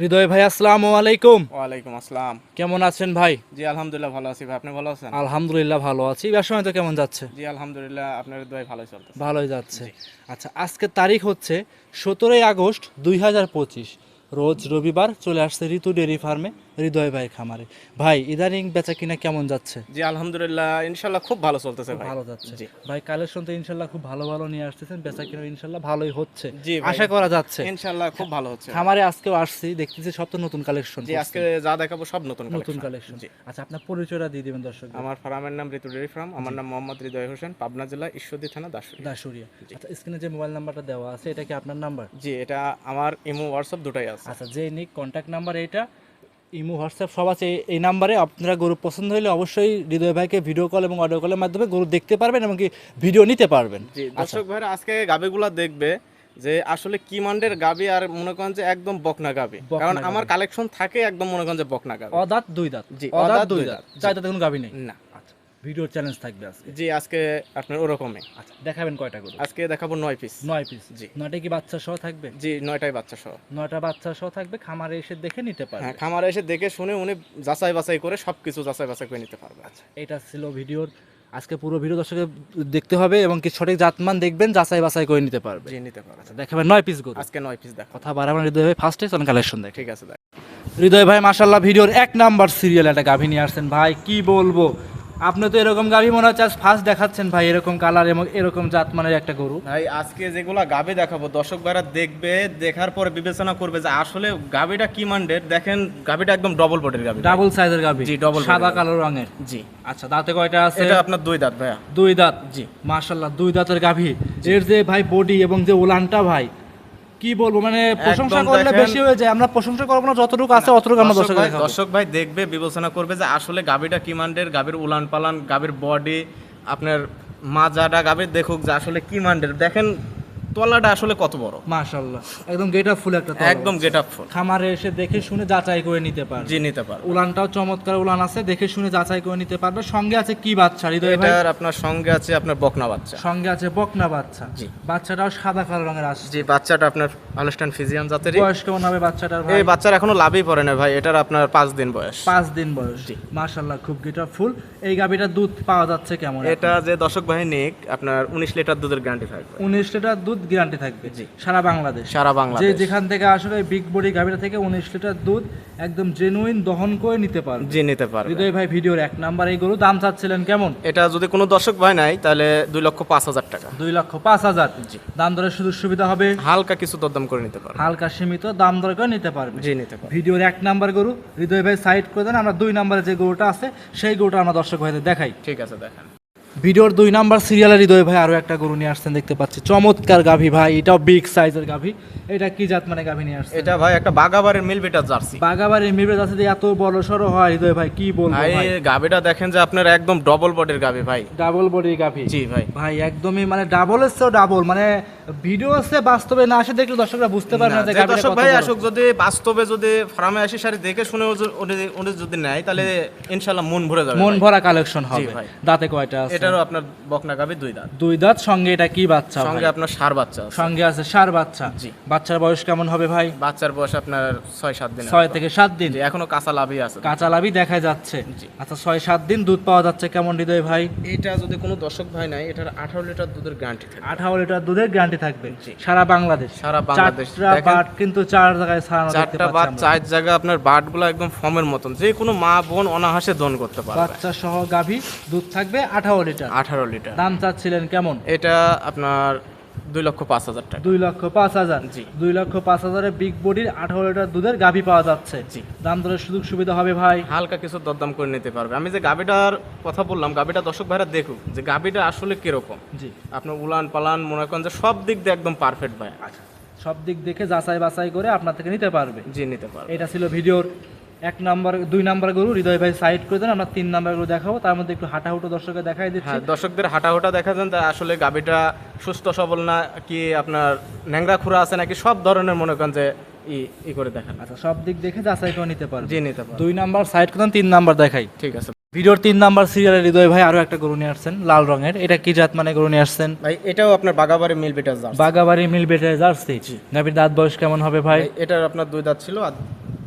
হৃদয় ভাই আসসালামু আলাইকুম। ওয়ালাইকুম আসসালাম। কেমন আছেন ভাই? জি আলহামদুলিল্লাহ ভালো আছি ভাই। আপনি ভালো আছেন? আলহামদুলিল্লাহ ভালো আছি। ব্যবসা তো কেমন যাচ্ছে? জি আলহামদুলিল্লাহ আপনার হৃদয় ভালোই চলছে ভালোই যাচ্ছে। আচ্ছা আজকে তারিখ হচ্ছে সতেরোই আগস্ট দুই হাজার পঁচিশ। রোজ রবিবার চলে আসছে ঋতু ডেরি ফার্মে। হৃদয় ভাই খামারে। ভাই ইদানিং বেচা কিনা কেমন যাচ্ছে? জি আলহামদুলিল্লাহ ইনশাল্লাহ খুব ভালো চলতেছে ভাই। ভালো যাচ্ছে। জি। ভাই কালেকশন তো ইনশাল্লাহ খুব ভালো ভালো নিয়ে আসতেছেন বেচা কিনা ইনশাল্লাহ ভালোই হচ্ছে। জি আশা করা যাচ্ছে। ইনশাল্লাহ খুব ভালো হচ্ছে খামারে আজকেও আসছি দেখতেছি সব তো নতুন কালেকশন জি আজকে যা দেখাবো সব নতুন নতুন কালেকশন। জি। আচ্ছা আপনার পরিচয়টা দিয়ে দিবেন দর্শক আমার ফার্মের নাম ঋতু ডেরি ফার্ম আমার নাম মোহাম্মদ হৃদয় হোসেন পাবনা জেলা ঈশ্বরদী থানা দাসুরি দাসুরিয়া আচ্ছা স্ক্রিনে যে মোবাইল নাম্বারটা দেওয়া আছে এটা কি আপনার নাম্বার জি এটা আমার ইমো হোয়াটসঅ্যাপ দুটাই আছে। আচ্ছা যে নিক কন্ট্যাক্ট নাম্বার এইটা ইমো হোয়াটসঅ্যাপ সব আছে। এই- নাম্বারে আপনারা গরু পছন্দ হলে অবশ্যই হৃদয় ভাইকে ভিডিও কল এবং অডিও কলের মাধ্যমে গরু দেখতে পারবেন এবং কি ভিডিও নিতে পারবেন। জি দর্শক ভাইরা আজকে গাবিগুলো দেখবে যে আসলে কি মান্ডের গাবি আর মনে করেন যে একদম বকনা গাবি। কারণ আমার কালেকশন থাকে একদম মনে করেন যে বকনা গাবি। অদাত দুই দাঁত। জি, অদাঁত দুই দাঁত। চার দাঁতে কোনো গাবি নেই। না। আচ্ছা ভিডিও চ্যালেঞ্জ থাকবে আজকে। জি আজকে আপনার ওরকমই। আচ্ছা দেখাবেন কয়টা করে? আজকে দেখাবো নয় পিস নয় পিস জি। নয়টা কি বাচ্চা সহ থাকবে? জি নয়টাই বাচ্চা সহ। নয়টা বাচ্চা সহ থাকবে খামারে এসে দেখে নিতে পারবে। হ্যাঁ খামারে এসে দেখে শুনে উনি যাচাই বাছাই করে সবকিছু যাচাই বাছাই করে নিতে পারবে। আচ্ছা এটা ছিল ভিডিওর আজকে পুরো ভিডিও দর্শকে দেখতে হবে এবং কি সঠিক জাতমান দেখবেন যাচাই বাছাই করে নিতে পারবে। জি নিতে পারবে। আচ্ছা দেখাবেন নয় পিস গরু আজকে নয় পিস দেখো কথা বাড়াবেন হৃদয় ভাই ফার্স্টে চলেন কালেকশন দেখ। ঠিক আছে দেখ। হৃদয় ভাই মাসাল্লাহ ভিডিওর এক নাম্বার সিরিয়াল একটা গাভী নিয়ে আসছেন। ভাই কি বলব? আপনি তো এরকম গাভী মনে হচ্ছে ফার্স্ট দেখাচ্ছেন ভাই এরকম কালার এবং এরকম জাত জাতমানের একটা গরু। ভাই আজকে যেগুলা গাবি দেখাবো দর্শক ভাইরা দেখবে দেখার পরে বিবেচনা করবে যে আসলে গাবিটা কি মান্ডের দেখেন গাবিটা একদম ডবল বডির গাবি ডাবল সাইজের গাভী? জি, ডবল সাদা কালো রঙের? জি। আচ্ছা দাঁতে কয়টা আছে? এটা আপনার দুই দাঁত ভাইয়া। দুই দাঁত? জি। মাশাল্লাহ দুই দাঁতের গাভী। এর যে ভাই বডি এবং যে উলানটা ভাই কি বলব মানে প্রশংসা করলে বেশি হয়ে যায়। আমরা প্রশংসা করব না যতটুকু আছে অতটুকু আমরা দর্শক দর্শক ভাই দেখবে বিবেচনা করবে যে আসলে গাবিটা কি মান্ডের গাবির উলান পালান গাবির বডি আপনার মাজাটা গাবির দেখুক যে আসলে কি মান্ডের দেখেন তলাটা আসলে কত বড়? মাশাল্লাহ একদম গেটা ফুল একটা। একদম গেট আপ ফুল খামারে এসে দেখে শুনে যাচাই করে নিতে পারবে। জি নিতে পারবে। উলানটাও চমৎকার উলান আছে দেখে শুনে যাচাই করে নিতে পারবে। সঙ্গে আছে কি বাচ্চা হৃদয় ভাই? এটার আপনার সঙ্গে আছে আপনার বকনা বাচ্চা। সঙ্গে আছে বকনা বাচ্চা। জি। বাচ্চাটাও সাদা কালো রঙের আসছে। জি বাচ্চাটা আপনার আনুষ্ঠান ফিজিয়ান জাতেরই। বয়স কেমন হবে বাচ্চাটার ভাই। এই বাচ্চার এখনও লাভই পড়ে না ভাই এটার আপনার পাঁচ দিন বয়স। পাঁচ দিন বয়স। জি। মাশাল্লাহ খুব গেটা ফুল এই গাবিটার দুধ পাওয়া যাচ্ছে কেমন এটা যে দর্শক ভাই নিক আপনার উনিশ লিটার দুধের গ্যারান্টি থাকবে। উনিশ লিটার দুধ গ্যারান্টি থাকবে। সারা বাংলাদেশ। সারা বাংলাদেশ। যেখান থেকে আসলে বিগ বডি গাবিটা থেকে উনিশ লিটার দুধ একদম জেনুইন দহন করে নিতে পারবে। জি নিতে পারবে। হৃদয় ভাই ভিডিওর এক নাম্বার এই গরু দাম চাচ্ছিলেন কেমন? এটা যদি কোনো দর্শক ভাই নাই তাহলে দুই লক্ষ পাঁচ হাজার টাকা। দুই লক্ষ পাঁচ হাজার। দাম দরের সুযোগ সুবিধা হবে? হালকা কিছু দরদাম করে নিতে পারবে। হালকা সীমিত দাম দর করে নিতে পারবে। জি নিতে পারবে। ভিডিওর এক নাম্বার গরু হৃদয় ভাই সাইড করে দেন। আমরা দুই নাম্বারে যে গরুটা আছে সেই গরুটা আমরা দর্শক ভাইদের দেখাই। ঠিক আছে দেখেন। ভিডিওর দুই নাম্বার সিরিয়ালের হৃদয় ভাই আরও একটা গরু নিয়ে আসছেন দেখতে পাচ্ছি। চমৎকার গাভী ভাই এটাও বিগ সাইজের গাভী। এটা কি জাত মানে গাভী নিয়ে আসছে এটা ভাই একটা বাগাবারের মিল বিটার জার্সি বাগাবাড়ির আছে যে এত বড় সড়ো হয় হৃদয় ভাই কি বলব ভাই গাবিটা দেখেন যে আপনার একদম ডবল বডির গাবি ভাই। ডাবল বডি গাভী। জি ভাই। ভাই একদমই মানে ডাবল এসছে ডাবল মানে ভিডিও আছে বাস্তবে না আসে দেখলে দর্শকরা বুঝতে পারবে না যে দর্শক ভাই আসুক যদি বাস্তবে যদি ফার্মে আসি সারি দেখে শুনে উনি- যদি নেয় তাহলে ইনশাআল্লাহ মন ভরে যাবে মন ভরা কালেকশন হবে। দাঁতে কয়টা আছে? এটারও আপনার বকনা গাবি দুই দাঁত। দুই দাঁত সঙ্গে এটা কি বাচ্চা সঙ্গে আপনার সার বাচ্চা সঙ্গে আছে সার বাচ্চা। জি। বাচ্চার বয়স কেমন হবে ভাই? বাচ্চার বয়স আপনার ছয় সাত দিন ছয় থেকে সাত দিন? এখনও কাঁচা লাভই আছে। কাঁচা লাভি দেখা যাচ্ছে। আচ্ছা ছয় সাত দিন দুধ পাওয়া যাচ্ছে কেমন হৃদয় ভাই? এটা যদি কোনো দর্শক ভাই নাই এটার আঠারো লিটার দুধের গ্যারান্টি থাকে আঠারো লিটার দুধের গ্যারান্টি থাকবে। সারা বাংলাদেশ। সারা বাংলাদেশ। বাট কিন্তু চার জায়গায় ছাড়ানো চারটা আমরা। চার জায়গা আপনার বাটগুলো একদম ফর্মের মতন। যে কোনো মা বোন অনাহাসে দন করতে পারবে। বাচ্চা সহ গাভী দুধ থাকবে আঠারো লিটার? আঠারো লিটার। দাম চাচ্ছিলেন কেমন? এটা আপনার দুই লক্ষ পাঁচ হাজার টাকা। দুই লক্ষ পাঁচ হাজার? জি। দুই লক্ষ পাঁচ হাজারের বিগ বডির আঠারো লিটার দুধের গাভী পাওয়া যাচ্ছে। জি। দাম দরের সুযোগ সুবিধা হবে ভাই? হালকা কিছু দরদাম করে নিতে পারবে। আমি যে গাবিটার কথা বললাম গাবিটা দর্শক ভাইরা দেখুক যে গাবিটা আসলে কীরকম। জি। আপনার উলান পালান মনে করেন যে সব দিক দিয়ে একদম পারফেক্ট ভাই। সব দিক দেখে যাচাই বাছাই করে আপনার থেকে নিতে পারবে। জি নিতে পারবে। এটা ছিল ভিডিওর এক নাম্বার দুই নাম্বার গরু হৃদয় ভাই সাইড করে দেন আমরা তিন নাম্বার গরু দেখাবো। তার মধ্যে একটু হাঁটাহুটো দর্শকের দেখাই দিচ্ছি। হ্যাঁ দর্শকদের হাঁটাহুটা দেখা যান যে আসলে গাবিটা সুস্থ সবল না কি আপনার ন্যাংরা খুরা আছে নাকি? সব ধরনের মনে করেন যে ই ই করে দেখান। আচ্ছা সব দিক দেখে যাচাই করে নিতে পারবে। জি নিতে পারবে। দুই নাম্বার সাইড করে দেন তিন নাম্বার দেখাই। ঠিক আছে। ভিডিওর তিন নাম্বার সিরিয়ালের হৃদয় ভাই আরও একটা গরু নিয়ে আসছেন লাল রঙের। এটা কি জাত মানে গরু নিয়ে আসছেন? ভাই এটাও আপনার বাগাবাড়ি মিল বিটার জার্সি। বাগাবাড়ি মিল বেটে জার্সি। গাভীর দাঁত বয়স কেমন হবে ভাই? ভাই, এটার আপনার দুই দাঁত ছিল আর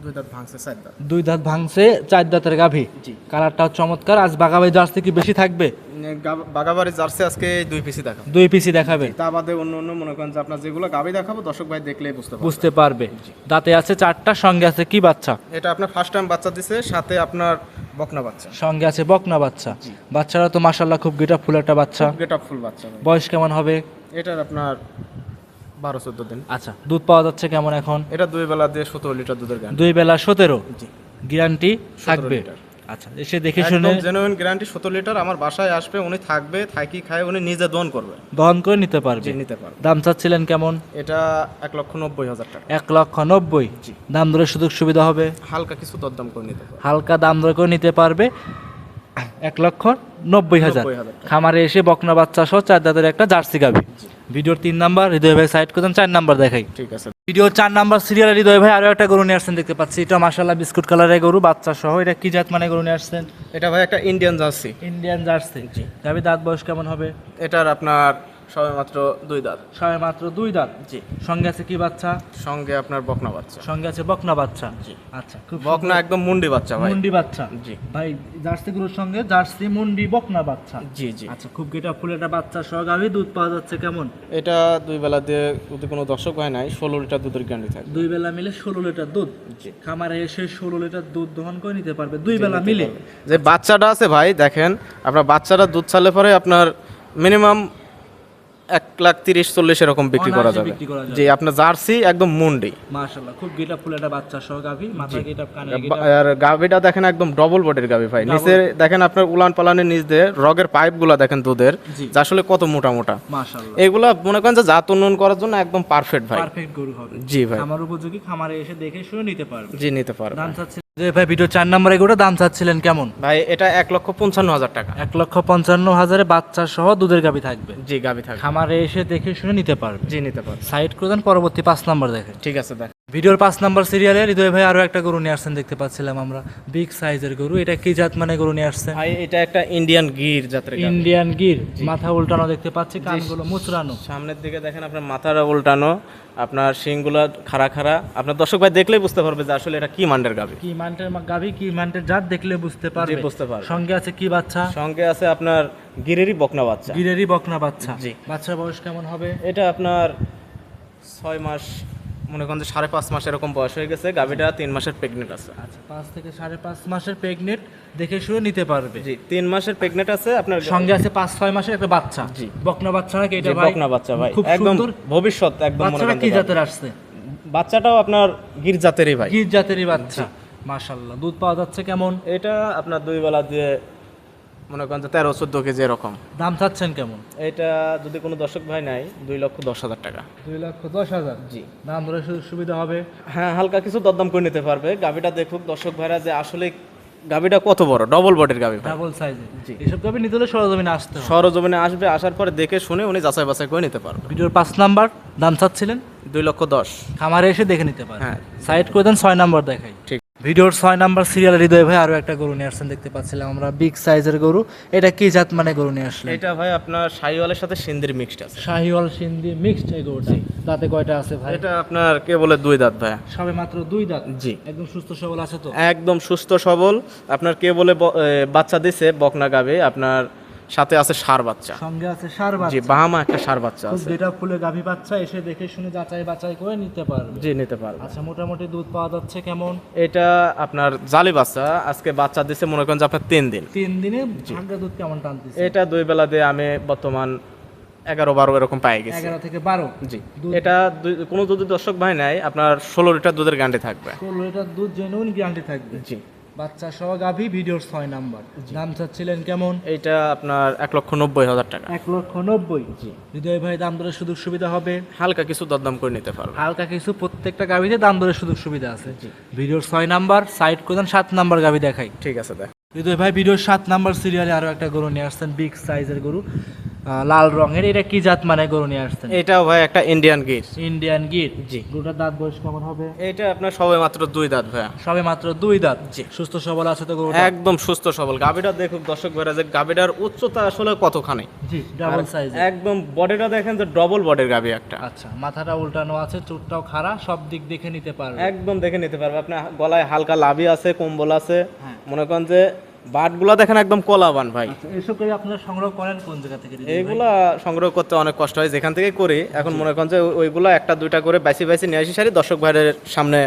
দুই দাঁত ভাঙছে চার দাঁত। দুই দাঁত ভাঙছে চার দাঁতের গাভী। জি। কালারটাও চমৎকার। আজ বাগাবাই জার্সি কি বেশি থাকবে? বাগাবাড়ি জার্সি আজকে দুই পিসি দেখাবো। দুই পিসি দেখাবে। তা বাদে অন্য অন্য মনে করেন যে আপনার যেগুলো গাবি দেখাবো দর্শক ভাই দেখলেই বুঝতে পারবে। বুঝতে পারবে। দাঁতে আছে চারটা সঙ্গে আছে কি বাচ্চা? এটা আপনার ফার্স্ট টাইম বাচ্চা দিছে সাথে আপনার বকনা বাচ্চা। সঙ্গে আছে বকনা বাচ্চা। বাচ্চারা তো মাসাল্লাহ খুব গেটা ফুল একটা বাচ্চা। গেট ফুল বাচ্চা বয়স কেমন হবে? এটার আপনার বারো চোদ্দ দিন। আচ্ছা দুধ পাওয়া যাচ্ছে কেমন এখন? এটা দুই বেলা দিয়ে সতেরো লিটার দুধের গান দুই বেলা সতেরো? গ্যারান্টি থাকবে। আচ্ছা এসে দেখে শুনে জেনুইন গ্যারান্টি সতেরো লিটার আমার বাসায় আসবে উনি থাকবে থাকি খায় উনি নিজে দোন করবে। দহন করে নিতে পারবে? নিতে পারবে। দাম চাচ্ছিলেন কেমন? এটা এক লক্ষ নব্বই হাজার টাকা। এক লক্ষ নব্বই? জি। দাম দরের সুযোগ সুবিধা হবে? হালকা কিছু দরদাম করে নিতে হালকা দাম দর করে নিতে পারবে? এক লক্ষ নব্বই হাজার। খামারে এসে বকনা বাচ্চা সহ চার দাদার একটা জার্সি গাবি ভিডিওর তিন নাম্বার হৃদয় ভাই সাইড করছেন চার নাম্বার দেখাই। ঠিক আছে। ভিডিও চার নাম্বার সিরিয়াল হৃদয় ভাই আরও একটা গরু নিয়ে আসছেন দেখতে পাচ্ছি। এটা মাসাল্লাহ বিস্কুট কালারের গরু বাচ্চা সহ। এটা কি জাত মানে গরু নিয়ে আসছেন? এটা ভাই একটা ইন্ডিয়ান জার্সি। Indian jersey. গাবি দাঁত বয়স কেমন হবে? এটার আপনার সবে মাত্র দুই দাঁত। সবে মাত্র দুই দাঁত জি। সঙ্গে আছে কি বাচ্চা? সঙ্গে আপনার বকনা বাচ্চা। সঙ্গে আছে বকনা বাচ্চা। জি। আচ্ছা খুব বকনা একদম মুন্ডি বাচ্চা ভাই। মুন্ডি বাচ্চা। জি। ভাই জার্সি গরুর সঙ্গে জার্সি মুন্ডি বকনা বাচ্চা। জি জি। আচ্ছা খুব গেটা ফুল একটা বাচ্চা সহ গাভী দুধ পাওয়া যাচ্ছে কেমন? এটা দুই বেলা দিয়ে যদি কোনো দর্শক হয় নাই ষোলো লিটার দুধের গ্যারান্টি থাকবে। দুই বেলা মিলে ষোলো লিটার দুধ? জি। খামারে এসে ষোলো লিটার দুধ দহন করে নিতে পারবে দুই বেলা মিলে? যে বাচ্চাটা আছে ভাই দেখেন আপনার বাচ্চাটা দুধ ছাড়লে পরে আপনার মিনিমাম এক লাখ তিরিশ চল্লিশ এরকম বিক্রি করা যাবে। জি আপনার জার্সি একদম মুন্ডি। মাশাআল্লাহ খুব গেটা ফুল একটা বাচ্চা সহ গাভী মাথায় গেটা কানে আর গাভিটা দেখেন একদম ডবল বডির গাভি ভাই। নিচে দেখেন আপনার উলান পালানের নিচ দিয়ে রগের পাইপগুলা দেখেন দুধের যা আসলে কত মোটা মোটা মাশাআল্লাহ। এগুলা মনে করেন যে জাত উন্নয়ন করার জন্য একদম পারফেক্ট ভাই। পারফেক্ট গরু হবে। জি ভাই। উপযোগী খামারে এসে দেখে শুনে নিতে পারবে। জি নিতে পারবে। যে ভাই ভিডিও চার নম্বরে গরুটা দাম চাচ্ছিলেন কেমন? ভাই এটা এক লক্ষ পঞ্চান্ন হাজার টাকা। এক লক্ষ পঞ্চান্ন হাজারে বাচ্চা সহ দুধের গাবি থাকবে। জি গাবি থাকবে। খামারে এসে দেখে শুনে নিতে পারবে। জি নিতে পারবে। সাইড করে দেন পরবর্তী পাঁচ নম্বর দেখে ঠিক আছে দেখ। ভিডিওর পাঁচ নম্বর সিরিয়ালে হৃদয় ভাই আরও একটা গরু নিয়ে আসছেন দেখতে পাচ্ছিলাম আমরা। বিগ সাইজের গরু। এটা কি জাত মানে গরু নিয়ে আসছেন ভাই এটা একটা ইন্ডিয়ান গির জাতের ইন্ডিয়ান গির। মাথা উল্টানো দেখতে পাচ্ছি কানগুলো মুচড়ানো। সামনের দিকে দেখেন আপনার মাথাটা উল্টানো আপনার শিংগুলা খাড়া খাড়া। আপনার দর্শক ভাই দেখলেই বুঝতে পারবে যে আসলে এটা কি মান্ডের গাভি। কি মান্টের মা- গাভী কি মান্টের জাত দেখলে বুঝতে পারবে। বুঝতে পারবে। সঙ্গে আছে কি বাচ্চা? সঙ্গে আছে আপনার গিরেরই বকনা বাচ্চা। গিরেরই বকনা বাচ্চা। জি। বাচ্চার বয়স কেমন হবে? এটা আপনার ছয় মাস মনে করেন যে সাড়ে পাঁচ মাস এরকম বয়স হয়ে গেছে গাভিটা তিন মাসের প্রেগনেন্ট আছে। আচ্ছা পাঁচ থেকে সাড়ে পাঁচ মাসের প্রেগনেন্ট দেখে শুনে নিতে পারবে। জি তিন মাসের প্রেগনেন্ট আছে আপনার সঙ্গে আছে পাঁচ ছয় মাসের একটা বাচ্চা। জি। বকনা বাচ্চা নাকি এটা ভাই? বকনা বাচ্চা ভাই খুব একদম সুন্দর। ভবিষ্যৎ একদম মনে বাচ্চাটা করেন কি জাতের আসছে? বাচ্চাটাও আপনার গির জাতেরই ভাই। গির জাতেরই বাচ্চা মাশাল্লাহ দুধ পাওয়া যাচ্ছে কেমন? এটা আপনার দুই বেলা দিয়ে মনে করেন তেরো চোদ্দ কেজি এরকম। দাম চাচ্ছেন কেমন? এটা যদি কোনো দর্শক ভাই নাই দুই লক্ষ দশ হাজার টাকা। দুই লক্ষ দশ হাজার? জি। দাম ধরে সুবিধা হবে? হ্যাঁ হালকা কিছু দরদাম করে নিতে পারবে। গাভিটা দেখুক দর্শক ভাইরা যে আসলে গাভিটা কত বড়? ডবল বডির গাভি ডাবল সাইজে জি। এসব গাভী নিতে হলে সরজমিনে আসতে হবে। সরজমিনে আসবে আসার পরে দেখে শুনে উনি যাচাই বাছাই করে নিতে পারবে। ভিডিওর পাঁচ নাম্বার দাম চাচ্ছিলেন? দুই লক্ষ দশ। খামারে এসে দেখে নিতে পারে হ্যাঁ। সাইড করে দেন ছয় নাম্বার দেখাই। ঠিক। ভিডিওর ছয় নাম্বার সিরিয়াল হৃদয় ভাই আরও একটা গরু নিয়ে আসছেন দেখতে পাচ্ছিলাম আমরা। বিগ সাইজের গরু। এটা কি জাত মানে গরু নিয়ে আসলে এটা ভাই আপনার শাহিওয়ালের সাথে সিন্দির মিক্সড আছে। শাহিওয়াল সিন্ধি মিক্সড এই গরুটা। দাঁতে কয়টা আছে ভাই? এটা আপনার কে বলে দুই দাঁত ভাই? সবে মাত্র দুই দাঁত? জি। একদম সুস্থ সবল আছে তো? একদম সুস্থ সবল। আপনার কে বলে বাচ্চা দিছে বকনা গাবে আপনার সাথে আছে সার বাচ্চা। সঙ্গে আছে সার বাচ্চা। জি বাহামা একটা সার বাচ্চা আছে। গেটা ফুলে গাভী বাচ্চা এসে দেখে শুনে যাচাই বাছাই করে নিতে পারবে। জি নিতে পারবে। আচ্ছা মোটামুটি দুধ পাওয়া যাচ্ছে কেমন? এটা আপনার জালি বাচ্চা আজকে বাচ্চা দিছে মনে করেন যে আপনার তিন দিন। তিন দিনে ভাগ্যা দুধ কেমন টানতেছে? এটা দুই বেলা দিয়ে আমি বর্তমান এগারো বারো এরকম পাই গেছি। এগারো থেকে বারো? জি। এটা কোনো যদি দর্শক ভাই নাই আপনার ষোলো লিটার দুধের গান্ডি থাকবে। ষোলো লিটার দুধ জেনুইন গ্যারান্টি থাকবে। জি। বাচ্চা সহ গাভী ভিডিওর ছয় নাম্বার। দাম চাচ্ছিলেন কেমন? এটা আপনার এক লক্ষ নব্বই হাজার টাকা। এক লক্ষ নব্বই। জি। হৃদয় ভাই দাম দরের সুযোগ সুবিধা হবে? হালকা কিছু দরদাম করে নিতে পারবে। হালকা কিছু প্রত্যেকটা গাভীতে দাম দরের সুযোগ সুবিধা আছে। জি। ভিডিওর ছয় নাম্বার সাইড করে দেন সাত নাম্বার গাভী দেখাই। ঠিক আছে দেখ। হৃদয় ভাই ভিডিওর সাত নাম্বার সিরিয়ালে আরও একটা গরু নিয়ে আসছেন বিগ সাইজের গরু। লাল রঙের এটা কি জাত মানে গরু নিয়ে আসছেন? এটাও ভাই একটা ইন্ডিয়ান গির। ইন্ডিয়ান গির। জি। গরুটার দাঁত বয়স কেমন হবে? এটা আপনার সবে মাত্র দুই দাঁত ভাইয়া। সবে মাত্র দুই দাঁত। জি। সুস্থ সবল আছে তো গরুটা? একদম সুস্থ সবল। গাবিটা দেখুক দর্শক ভাইরা যে গাবিটার উচ্চতা আসলে কতখানি। জি ডাবল সাইজ একদম বডিটা দেখেন যে ডবল বডির গাবি একটা। আচ্ছা মাথাটা উল্টানো আছে চুটটাও খাড়া সব দিক দেখে নিতে পারবে। একদম দেখে নিতে পারবে। আপনার গলায় হালকা লাভি আছে কম্বল আছে। হ্যাঁ। মনে করেন যে বাটগুলা দেখেন একদম কলাবান ভাই। আচ্ছা, এসব করে আপনারা সংগ্রহ করেন কোন জায়গা থেকে এইগুলা সংগ্রহ করতে অনেক কষ্ট হয় যেখান থেকে করি। এখন মনে করেন যে ওইগুলা একটা দুইটা করে বাইসি বাইসি নিয়ে আসি সারি দর্শক ভাইয়ের সামনে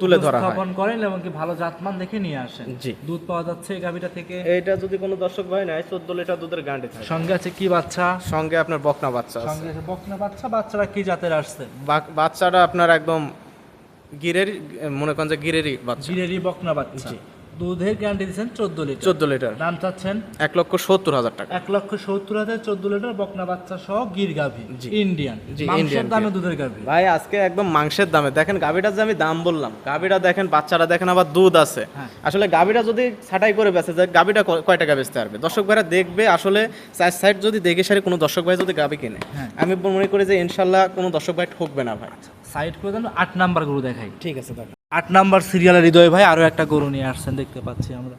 তুলে ধরা হয়। করেন এবং কি ভালো জাতমান দেখে নিয়ে আসেন। জি। দুধ পাওয়া যাচ্ছে এই গাভিটা থেকে। এইটা যদি কোনো দর্শক ভাই নেয় চোদ্দ লিটার দুধের গান্ডি থাকে। সঙ্গে আছে কি বাচ্চা? সঙ্গে আপনার বকনা বাচ্চা আছে। সঙ্গে আছে বকনা বাচ্চা বাচ্চারা কি জাতের আসছে? বাচ্চাটা আপনার একদম গিরের মনে করেন যে গিরেরই বাচ্চা। জিরেরই বকনা বাচ্চা। দুধের গ্যারান্টি দিচ্ছেন চোদ্দ লিটার। চোদ্দ লিটার। দাম চাচ্ছেন এক লক্ষ সত্তর হাজার টাকা। এক লক্ষ সত্তর হাজার চোদ্দ লিটার বকনা বাচ্চা সহ গির গাভি। ইন্ডিয়ান Indian দামে দুধের গাভি। ভাই আজকে একদম মাংসের দামে। দেখেন গাবিটার যে আমি দাম বললাম। গাবিটা দেখেন বাচ্চারা দেখেন আবার দুধ আছে। হ্যাঁ। আসলে গাবিটা যদি ছাটাই করে বেচে যায় গাবিটা ক- কয় টাকা বেচতে পারবে? দর্শক ভাইরা দেখবে আসলে চার সাইড যদি দেখে সারি কোনো দর্শক ভাই যদি গাবি কিনে। হ্যাঁ। আমি মনে করি যে ইনশাল্লাহ কোনো দর্শক ভাই ঠকবে না ভাই। সাইড করে দেন আট নাম্বার গরু দেখাই। ঠিক আছে দাদা আট নাম্বার সিরিয়ালের হৃদয় ভাই আরও একটা গরু নিয়ে আসছেন দেখতে পাচ্ছি আমরা।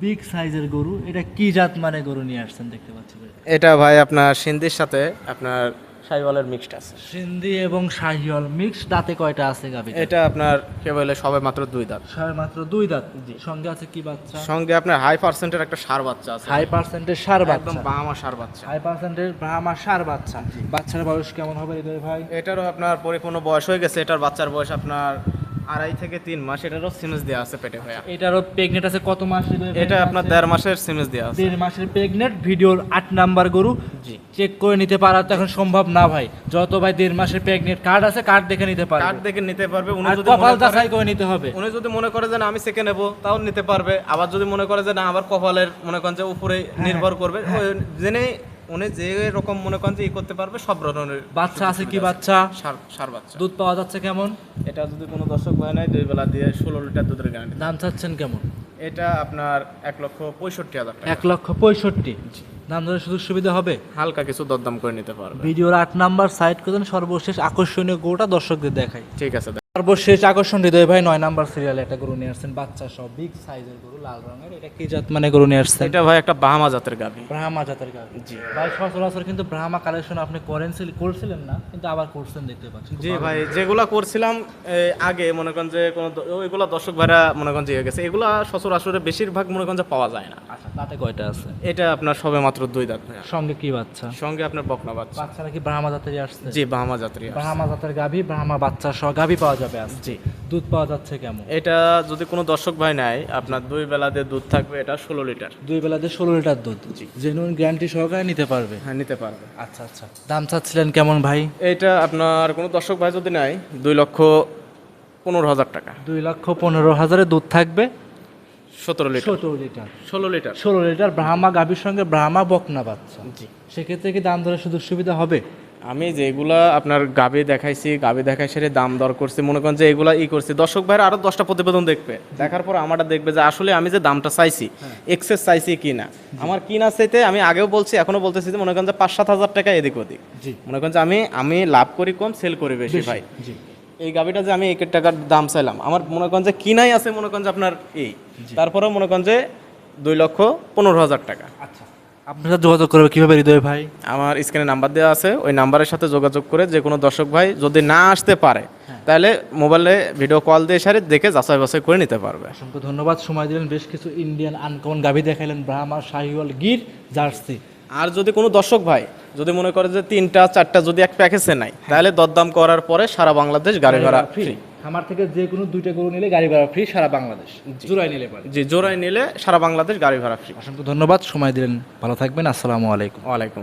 বিগ সাইজের গরু এটা কি জাত মানে গরু নিয়ে আসছেন দেখতে পাচ্ছি ভাই। এটা ভাই আপনার সিন্ধির সাথে আপনার সাইওয়ালের মিক্সড আছে। সিন্ধি এবং শাহিওয়াল মিক্স দাঁতে কয়টা আছে গাভি এটা আপনার কে বলে সবে মাত্র দুই দাঁত। সবে মাত্র দুই দাঁত? সঙ্গে আছে কি বাচ্চা? সঙ্গে আপনার হাই পার্সেন্টের একটা সার বাচ্চা আছে। হাই পার্সেন্টের সার একদম বাহামা সার বাচ্চা। হাই পার্সেন্টের বাহামা সার বাচ্চা। বাচ্চার বয়স কেমন হবে এদের ভাই? এটারও আপনার পরিপূর্ণ বয়স হয়ে গেছে। এটার বাচ্চার বয়স আপনার আড়াই থেকে তিন মাস এটারও সিমেজ দেওয়া আছে পেটে ভাইয়া। এটারও প্রেগনেন্ট আছে কত মাস এটা আপনার দেড় মাসের সিমেজ দেওয়া আছে। দেড় মাসের প্রেগনেন্ট ভিডিওর আট নাম্বার গরু। জি। চেক করে নিতে পারা তো এখন সম্ভব না ভাই। যত ভাই দেড় মাসের প্রেগনেন্ট কার্ড আছে কার্ড দেখে নিতে পারবে। কার্ড দেখে নিতে পারবে উনি যদি কপাল মনে করে- যাচাই করে নিতে হবে। উনি যদি মনে করে যে না আমি সেকে নেব তাও নিতে পারবে। আবার যদি মনে করে যে না আবার কপালের মনে করেন যে উপরে নির্ভর করবে জেনে উনি যে রকম মনে করেন যে ই করতে পারবে সব ধরনের বাচ্চা আছে কি বাচ্চা? সার সার বাচ্চা। দুধ পাওয়া যাচ্ছে কেমন? এটা যদি কোনো দর্শক হয় নাই দুই বেলা দিয়ে ষোলো লিটার দুধের গ্যারান্টি দাম চাচ্ছেন কেমন? এটা আপনার এক লক্ষ পঁয়ষট্টি হাজার এক লক্ষ পঁয়ষট্টি। দাম ধরে সুযোগ সুবিধা হবে? হালকা কিছু দরদাম করে নিতে পারবে। ভিডিওর আট নাম্বার সাইট করে সর্বশেষ আকর্ষণীয় গরুটা দর্শকদের দেখাই। ঠিক আছে সর্বশেষ আকর্ষণ হৃদয় ভাই নয় নাম্বার সিরিয়ালে একটা গরু নিয়ে আসছেন। বাচ্চা সব বিগ সাইজের গরু লাল রঙের। এটা কি জাত মানে গরু নিয়ে আসছেন? এটা ভাই একটা বাহামা জাতের গাভি। ব্রাহ্মা জাতের গাভি। জি। ভাই সচরাচর কিন্তু ব্রাহ্মা কালেকশন আপনি করেন করছিলেন না কিন্তু আবার করছেন দেখতে পাচ্ছি। জি ভাই যেগুলা করছিলাম আগে মনে করেন যে কোনো ওইগুলা দর্শক ভাইরা মনে করেন যে ইয়ে গেছে। এগুলা সচরাচর বেশিরভাগ মনে করেন যে পাওয়া যায় না। আচ্ছা তাতে কয়টা আছে? এটা আপনার সবে মাত্র দুই দাঁত ভাইয়া। সঙ্গে কি বাচ্চা? সঙ্গে আপনার বকনা বাচ্চা। বাচ্চারা কি ব্রাহ্মা জাতেরই আসছে? জি বাহামা জাতের ব্রাহ্মা জাতের গাভি ব্রাহ্মা বাচ্চা সহ গাভি পাওয়া যাবে জি। দুধ পাওয়া যাচ্ছে কেমন? এটা যদি কোনো দর্শক ভাই নেয় আপনার দুই বেলাতে দুধ থাকবে এটা ষোলো লিটার। দুই বেলাতে ষোলো লিটার দুধ। জেনুইন গ্যারান্টি সহকারে নিতে পারবে? হ্যাঁ নিতে পারবে। আচ্ছা আচ্ছা। দাম চাচ্ছিলেন কেমন ভাই? এটা আপনার কোনো দর্শক ভাই যদি নেয় দুই লক্ষ পনেরো হাজার টাকা। দুই লক্ষ পনেরো হাজারে দুধ থাকবে? সতেরো লিটার। সতেরো লিটার। ষোলো লিটার। ষোলো লিটার ব্রাহ্মা গাভীর সঙ্গে ব্রাহ্মা বকনা বাচ্চা। জি। সেক্ষেত্রে কি দাম ধরে সুযোগ সুবিধা হবে? আমি যেগুলা আপনার গাবে দেখাইছি গাবে দেখাই সেরে দাম দর করছি মনে করেন যে এগুলা ই করছি। দর্শক ভাইয়ের আরও দশটা প্রতিবেদন দেখবে। দেখার পর আমারটা দেখবে যে আসলে আমি যে দামটা চাইছি এক্সেস চাইছি কি না আমার কিনা চাইতে আমি আগেও বলছি এখনও বলতেছি যে মনে করেন যে পাঁচ সাত হাজার টাকা এদিক ওদিক। মনে করেন যে আমি আমি লাভ করি কম সেল করি বেশি ভাই। এই গাবিটা যে আমি এক টাকার দাম চাইলাম আমার মনে করেন যে কিনাই আছে মনে করেন যে আপনার এই। তারপরেও মনে করেন যে দুই লক্ষ পনেরো হাজার টাকা। আচ্ছা। আপনার সাথে যোগাযোগ করবে কীভাবে হৃদয় ভাই? আমার স্ক্রিনে নাম্বার দেওয়া আছে ওই নাম্বারের সাথে যোগাযোগ করে যে কোনো দর্শক ভাই যদি না আসতে পারে তাহলে মোবাইলে ভিডিও কল দিয়ে সারে দেখে যাচাই বাছাই করে নিতে পারবে। অসংখ্য ধন্যবাদ সময় দিলেন বেশ কিছু ইন্ডিয়ান আনকমন গাভি দেখাইলেন ব্রাহ্মা শাহিওয়াল গির জার্সি আর যদি কোনো দর্শক ভাই যদি মনে করে যে তিনটা চারটা যদি এক প্যাকেজে নাই তাহলে দরদাম করার পরে সারা বাংলাদেশ গাড়ি ভাড়া ফ্রি আমার থেকে যে কোনো দুইটা গরু নিলে গাড়ি ভাড়া ফ্রি সারা বাংলাদেশ। জোড়ায় নিলে পারে জি জোড়ায় নিলে সারা বাংলাদেশ গাড়ি ভাড়া ফ্রি অসংখ্য ধন্যবাদ সময় দিলেন। ভালো থাকবেন আসসালামু আলাইকুম। ওয়ালাইকুম